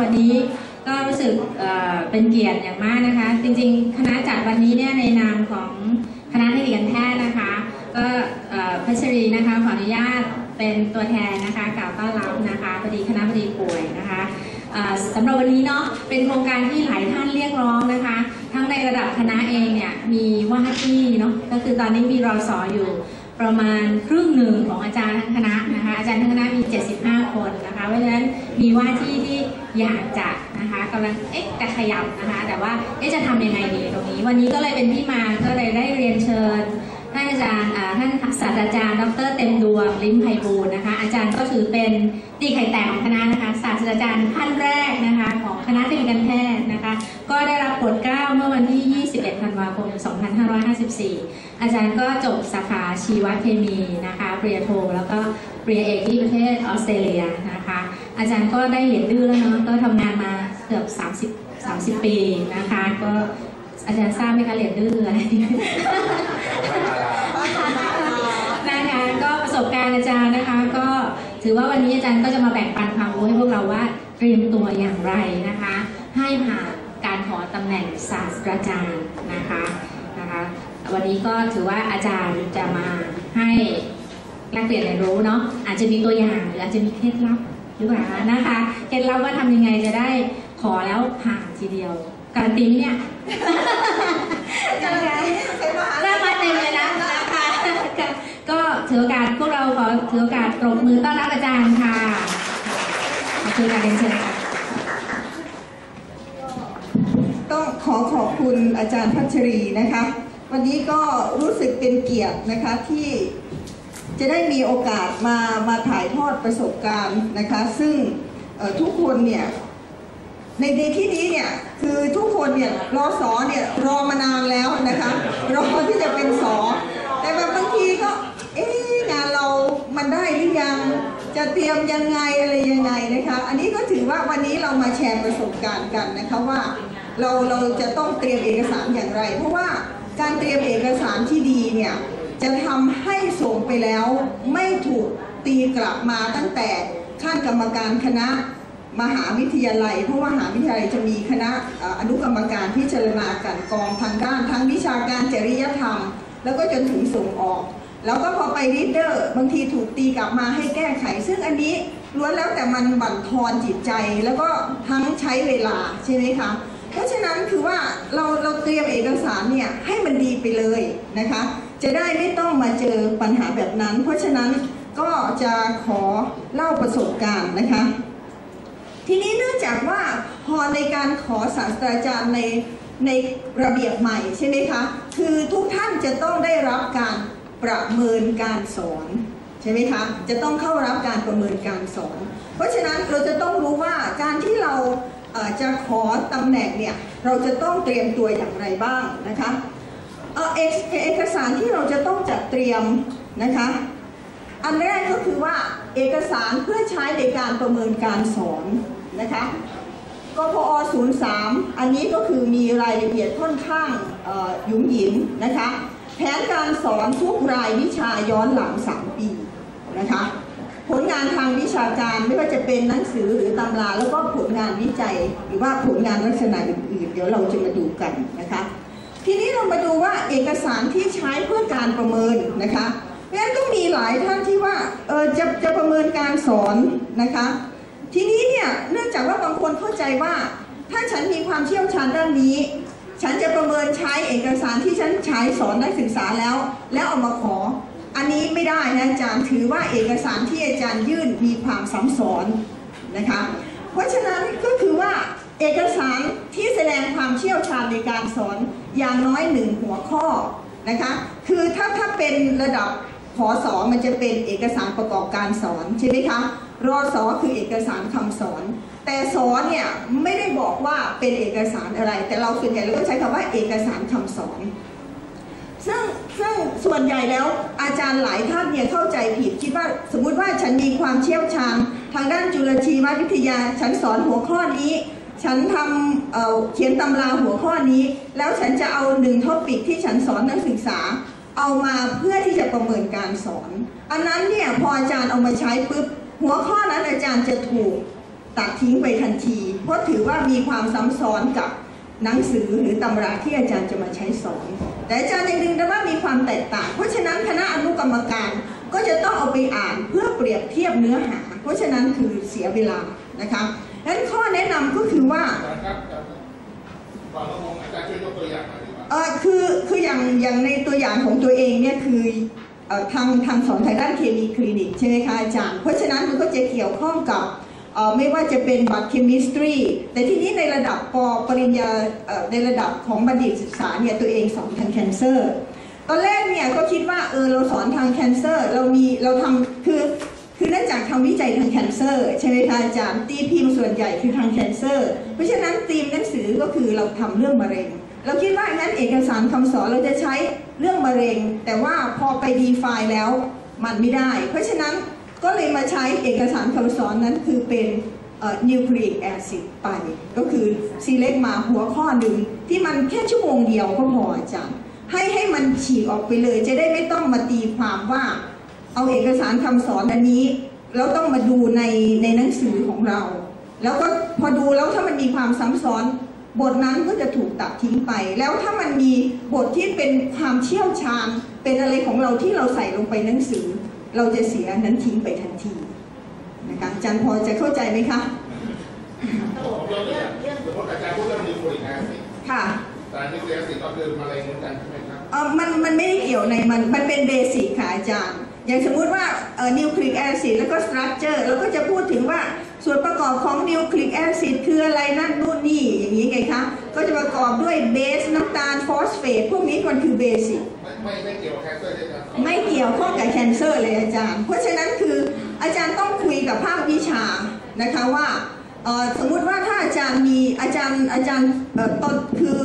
วันนี้ก็รู้สึกเป็นเกียรติอย่างมากนะคะ จริงๆ คณะจัดวันนี้เนี่ยในนามของคณะเทคนิการแพทย์นะคะ ก็พัชรีนะคะขออนุญาตเป็นตัวแทนนะคะกล่าวต้อนรับนะคะพอดีคณะบดีป่วยนะคะสำหรับวันนี้เนาะเป็นโครงการที่หลายท่านเรียกร้องนะคะ ทั้งในระดับคณะเองเนี่ยมีว่าที่เนาะก็คือตอนนี้มีรอสออยู่ประมาณครึ่งหนึ่งของอาจารย์ทั้งคณะนะคะอาจารย์ทั้งคณะมี 75 คนนะคะเพราะฉะนั้นมีว่าที่ที่ อยากจะนะคะกำลังเอ๊ะจะขยับนะคะ แต่ว่าเอ๊ะจะทำยังไงดีตรงนี้ วันนี้ก็เลยเป็นที่มาก็เลยได้เรียนเชิญท่านอาจารย์ท่านศาสตราจารย์ ดร เต็มดวงลิ้มไพบูลนะคะ อาจารย์ก็ถือเป็นตีไข่แตกของคณะนะคะศาสตราจารย์ท่านแรกนะคะของคณะเทคนิคการแพทย์นะคะ ก็ได้รับโปรดเกล้าเมื่อวันที่ 21 ธันวาคม 2554 อาจารย์ก็จบสาขาชีวเคมีนะคะปริญญาโทแล้วก็ปริญญาเอกที่ประเทศออสเตรเลียนะคะ อาจารย์ก็ได้เหรียญดื้อแล้วเนาะก็ทำงานมาเกือบ 30 30 ปีนะคะ ก็อาจารย์ทราบไหมคะเหรียญดื้ออะไรนะคะก็ประสบการณ์อาจารย์นะคะ ก็ถือว่าวันนี้อาจารย์ก็จะมาแบ่งปันความรู้ให้พวกเราว่าเตรียมตัวอย่างไรนะคะ ให้ผ่านการขอตำแหน่งศาสตราจารย์นะคะนะคะวันนี้ก็ถือว่าอาจารย์จะมาให้แลกเปลี่ยนเรียนรู้เนาะอาจจะมีตัวอย่างหรืออาจจะมีเคล็ดลับ หรือเปล่านะคะเคล็ดลับว่าทำยังไงจะได้ขอแล้วผ่านทีเดียว การันตีไหมเนี่ยนะคะเริ่มมาเต็มเลยนะนะคะก็ถือโอกาสพวกเราขอถือโอกาสปรบมือต้อนรับอาจารย์ค่ะขอถือโอกาสเรียนเชิญค่ะต้องขอขอบคุณอาจารย์พัชรีนะคะ วันนี้ก็รู้สึกเป็นเกียรตินะคะที่ จะได้มีโอกาสมามาถ่ายทอดประสบการณ์นะคะ ซึ่งทุกคนเนี่ยในในที่นี้เนี่ยคือทุกคนเนี่ยรอสอเนี่ยรอมานานแล้วนะคะรอที่จะเป็นสอแต่บบบางทีก็ เอ๊ะงานเรามันได้หรือยังจะเตรียมยังไงอะไรยังไงนะคะ อันนี้ก็ถือว่าวันนี้เรามาแชร์ประสบการณ์กันนะคะว่าเราเราจะต้องเตรียมเอกสารอย่างไร เพราะว่าการเตรียมเอกสารที่ดีเนี่ย จะทำให้ส่งไปแล้วไม่ถูกตีกลับมาตั้งแต่ขั้นกรรมการคณะมหาวิทยาลัย เพราะว่ามหาวิทยาลัยจะมีคณะอนุกรรมการพิจารณากันกองทางด้าน ทั้งวิชาการจริยธรรม แล้วก็จนถึงส่งออก แล้วก็พอไปรีดเดอร์บางทีถูกตีกลับมาให้แก้ไข ซึ่งอันนี้ล้วนแล้วแต่มันบั่นทอนจิตใจแล้วก็ทั้งใช้เวลาใช่ไหมคะเพราะฉะนั้นคือว่าเราเราเตรียมเอกสารเนี่ยให้มันดีไปเลยนะคะ จะได้ไม่ต้องมาเจอปัญหาแบบนั้น เพราะฉะนั้นก็จะขอเล่าประสบการณ์นะคะ ทีนี้เนื่องจากว่าพอในการขอศาสตราจารย์ในในระเบียบใหม่ใช่ไหมคะคือทุกท่านจะต้องได้รับการประเมินการสอนใช่ไหมคะจะต้องเข้ารับการประเมินการสอน เพราะฉะนั้นเราจะต้องรู้ว่าการที่เราจะขอตำแหน่งเนี่ยเราจะต้องเตรียมตัวอย่างไรบ้างนะคะ เอ่อเอกเอกสารที่เราจะต้องจัดเตรียมนะคะ อันแรกก็คือว่าเอกสารเพื่อใช้ในการประเมินการสอนนะคะกพอ03 อันนี้ก็คือมีรายละเอียดค่อนข้างหยุ่มหยิมนะคะ แผนการสอนทุกรายวิชาย้อนหลัง 3 ปีนะคะ ผลงานทางวิชาการไม่ว่าจะเป็นหนังสือหรือตำราแล้วก็ผลงานวิจัย หรือว่าผลงานลักษณะอื่นๆ เดี๋ยวเราจะมาดูกันนะคะ ทีนี้เรามาดูว่าเอกสารที่ใช้เพื่อการประเมินนะคะเพราะฉะนั้นก็มีหลายท่านที่ว่าเออจะจะประเมินการสอนนะคะ ทีนี้เนี่ยเนื่องจากว่าบางคนเข้าใจว่า ถ้าฉันมีความเชี่ยวชาญด้านนี้ ฉันจะประเมินใช้เอกสารที่ฉันใช้สอนนักศึกษาแล้ว แล้วเอามาขอ อันนี้ไม่ได้นะอาจารย์ถือว่าเอกสารที่อาจารย์ยื่นมีความซ้ำซ้อนนะคะ เพราะฉะนั้นก็คือว่า เอกสารที่แสดงความเชี่ยวชาญในการสอนอย่างน้อยหนึ่งหัวข้อนะคะ คือถ้าถ้าเป็นระดับพอสอมันจะเป็นเอกสารประกอบการสอนใช่ไหมคะ รอสอคือเอกสารคำสอน แต่สอนเนี่ยไม่ได้บอกว่าเป็นเอกสารอะไร แต่เราส่วนใหญ่เราก็ใช้คำว่าเอกสารคำสอน ซึ่งซึ่งส่วนใหญ่แล้วอาจารย์หลายท่านเนี่ยเข้าใจผิดคิดว่าสมมุติว่าฉันมีความเชี่ยวชาญ ทางด้านจุลชีววิทยา ฉันสอนหัวข้อนี้ ฉันทำเเขียนตำราหัวข้อนี้ แล้วฉันจะเอาหนึ่งท็อปิกที่ฉันสอนนักศึกษา เอามาเพื่อที่จะประเมินการสอน อันนั้นเนี่ยพออาจารย์เอามาใช้ปุ๊บหัวข้อนั้นอาจารย์จะถูกตัดทิ้งไปทันที เพราะถือว่ามีความซ้ำซ้อนกับหนังสือหรือตำราที่อาจารย์จะมาใช้สอน แต่อาจารย์ยังดึงได้ว่ามีความแตกต่าง เพราะฉะนั้นคณะอนุกรรมการก็จะต้องเอาไปอ่านเพื่อเปรียบเทียบเนื้อหา เพราะฉะนั้นคือเสียเวลานะคะ ดังนั้นข้อแนะนำก็คือว่าอาจารย์ครับก่อนเรามองอาจารย์ช่วยยกตัวอย่างหน่อยดีกว่าเออคือคืออย่างอย่างในตัวอย่างของตัวเองเนี่ยคือเอ่อทางทางสอนทางด้านเคมีคลินิกใช่ไหมคะอาจารย์ เพราะฉะนั้นมันก็จะเกี่ยวข้องกับเอ่อไม่ว่าจะเป็นบัตรเคมิสตรีแต่ทีนี้ในระดับปปริญญาเอ่อในระดับของบัณฑิตศึกษาเนี่ยตัวเองสอนทางแคนเซอร์ ตอนแรกเนี่ยก็คิดว่าเออเราสอนทางแคนเซอร์เรามีเราทำ เซอร์ใช่ไหมคะอาจารย์ตีพิมพ์ส่วนใหญ่คือทางแคนเซอร์เพราะฉะนั้นตีมหนังสือก็คือเราทำเรื่องมะเร็ง เราคิดว่างั้นเอกสารคำสอนเราจะใช้เรื่องมะเร็ง แต่ว่าพอไปดีไฟล์แล้วมันไม่ได้ เพราะฉะนั้นก็เลยมาใช้เอกสารคำสอนนั้นคือเป็นนิวคลีกแอซิดไป ก็คือซีเล็กมาหัวข้อหนึ่งที่มันแค่ชั่วโมงเดียวก็พออาจารย์ให้ให้มันฉีกออกไปเลย จะได้ไม่ต้องมาตีความว่า เอาเอกสารคำสอนอันนี้ เราต้องมาดูในในหนังสือของเรา แล้วก็พอดูแล้วถ้ามันมีความซ้ำซ้อน บทนั้นก็จะถูกตัดทิ้งไป แล้วถ้ามันมีบทที่เป็นความเชี่ยวชาญ เป็นอะไรของเราที่เราใส่ลงไปหนังสือ เราจะเสียอันนั้นทิ้งไปทันทีนะคะอาจารย์พอจะเข้าใจไหมคะผมยกตัวอย่างสมมติอาจารย์พูดเรื่องนิวโคลิกแอซิดค่ะแต่นิวโคลิกแอซิดก็คือมะเร็งเหมือนกันใช่ไหมครับเออมันมันไม่ได้เกี่ยวในมันมันเป็นเบสิกค่ะอาจารย์ อย่างสมมุติว่านิวคลิกแอซิดแล้วก็สตรัคเจอร์เราก็จะพูดถึงว่าส่วนประกอบของนิวคลิกแอซิดคืออะไรนั่นนู่นนี่ อย่างนี้ไงคะ ก็จะประกอบด้วยเบสน้ำตาลฟอสเฟตพวกนี้มันคือเบสิกไม่ไม่เกี่ยวกับแคนเซอร์ที่อาจารย์ไม่เกี่ยวข้องกับแคนเซอร์เลยอาจารย์ เพราะฉะนั้นคืออาจารย์ต้องคุยกับภาควิชานะคะว่าสมมุติว่าถ้าอาจารย์มีอาจารย์อาจารย์ตอนคือ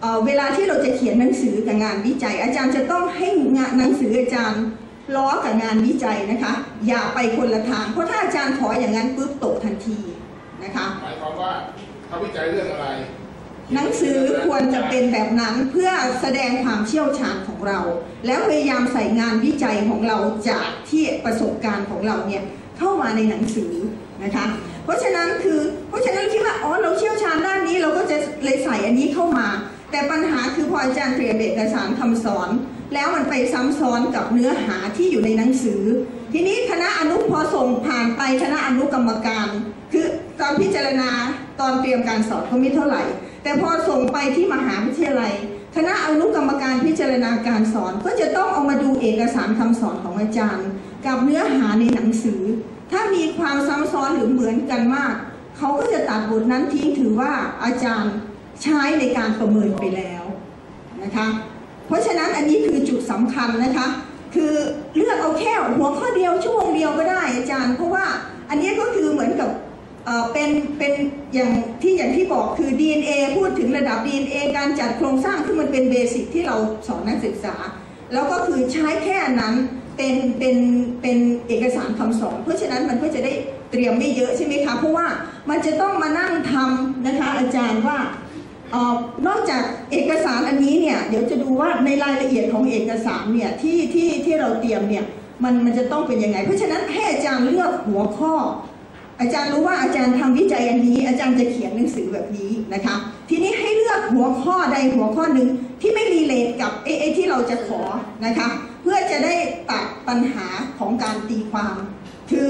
เอเวลาที่เราจะเขียนหนังสือกับงานวิจัย อาจารย์จะต้องให้งานหนังสืออาจารย์ ล้อกับงานวิจัยนะคะ อย่าไปคนละทาง เพราะถ้าอาจารย์ขออย่างนั้นปุ๊บตกทันทีนะคะหมายความว่าเขาวิจัยเรื่องอะไร หนังสือควรจะเป็นแบบนั้นเพื่อแสดงความเชี่ยวชาญของเรา แล้วพยายามใส่งานวิจัยของเราจากที่ประสบการณ์ของเราเนี่ยเข้ามาในหนังสือนะคะ เพราะฉะนั้นคือเพราะฉะนั้นคิดว่าอ๋อเราเชี่ยวชาญด้านนี้เราก็จะเลยใส่อันนี้เข้ามา แต่ปัญหาคือพออาจารย์เตรียมเอกสารคำสอน แล้วมันไปซ้ำซ้อนกับเนื้อหาที่อยู่ในหนังสือ ทีนี้คณะอนุพอส่งผ่านไปคณะอนุกรรมการ คือตอนพิจารณาตอนเตรียมการสอนก็ไม่เท่าไหร่ แต่พอส่งไปที่มหาวิทยาลัย คณะอนุกรรมการพิจารณาการสอน ก็จะต้องเอามาดูเอกสารคำสอนของอาจารย์ กับเนื้อหาในหนังสือ ถ้ามีความซ้ำซ้อนหรือเหมือนกันมาก เขาก็จะตัดบทนั้นทิ้งถือว่าอาจารย์ใช้ในการประเมินไปแล้วนะคะ เพราะฉะนั้นอันนี้คือจุดสำคัญนะคะ คือเลือกเอาแค่หัวข้อเดียวชั่วโมงเดียวก็ได้อาจารย์ เพราะว่าอันนี้ก็คือเหมือนกับเป็นเป็นอย่างที่อย่างที่บอกคือ DNA พูดถึงระดับ DNA การจัดโครงสร้างที่มันเป็นเบสิกที่เราสอนนักศึกษา แล้วก็คือใช้แค่นั้นเป็นเป็นเป็นเอกสารคำสอน เพราะฉะนั้นมันก็จะได้เตรียมไม่เยอะใช่ไหมคะ เพราะว่ามันจะต้องมานั่งทำนะคะอาจารย์ว่า นอกจากเอกสารอันนี้เนี่ยเดี๋ยวจะดูว่าในรายละเอียดของเอกสารเนี่ยที่ที่ที่เราเตรียมเนี่ยมันมันจะต้องเป็นยังไง เพราะฉะนั้นให้อาจารย์เลือกหัวข้อ อาจารย์รู้ว่าอาจารย์ทำวิจัยอันนี้ อาจารย์จะเขียนหนังสือแบบนี้นะคะ ทีนี้ให้เลือกหัวข้อใดหัวข้อหนึ่งที่ไม่รีเลทกับไอ้ไอที่เราจะขอนะคะ เพื่อจะได้ตัดปัญหาของการตีความ คือ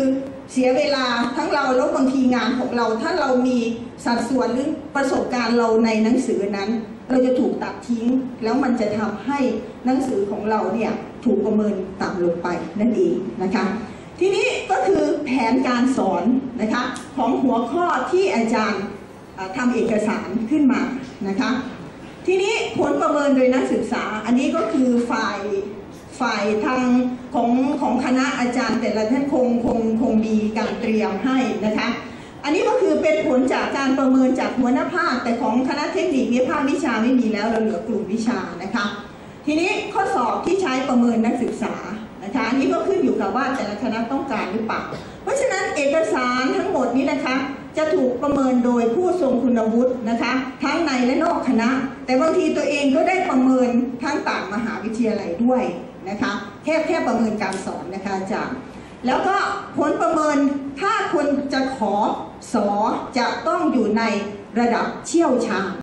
เสียเวลาทั้งเราแล้วบางทีงานของเรา ถ้าเรามีสัดส่วนหรือประสบการณ์เราในหนังสือนั้น เราจะถูกตัดทิ้ง แล้วมันจะทำให้หนังสือของเราเนี่ยถูกประเมินต่ำลงไปนั่นเองนะคะ ทีนี้ก็คือแผนการสอนนะคะของหัวข้อที่อาจารย์เอ่อทำเอกสารขึ้นมานะคะ ทีนี้ผลประเมินโดยนักศึกษาอันนี้ก็คือฝ่าย ฝ่ายทางของของคณะอาจารย์ แต่ละท่านคงคงคงมีการเตรียมให้นะคะ อันนี้ก็คือเป็นผลจากการประเมินจากหัวหน้าภาคแต่ของคณะเทคนิคในภาควิชาไม่มีแล้วเราเหลือกลุ่มวิชานะคะ ทีนี้ข้อสอบที่ใช้ประเมินนักศึกษานะคะอันนี้ก็ขึ้นอยู่กับว่าแต่ละคณะต้องการหรือเปล่า เพราะฉะนั้นเอกสารทั้งหมดนี้นะคะจะถูกประเมินโดยผู้ทรงคุณวุฒินะคะ ทั้งในและนอกคณะ แต่บางทีตัวเองก็ได้ประเมินทั้งต่างมหาวิทยาลัยด้วย นะคะแค่แค่ประเมินการสอนนะคะอาจารย์แล้วก็ผลประเมินถ้าคนจะขอสอจะต้องอยู่ในระดับเชี่ยวชาญ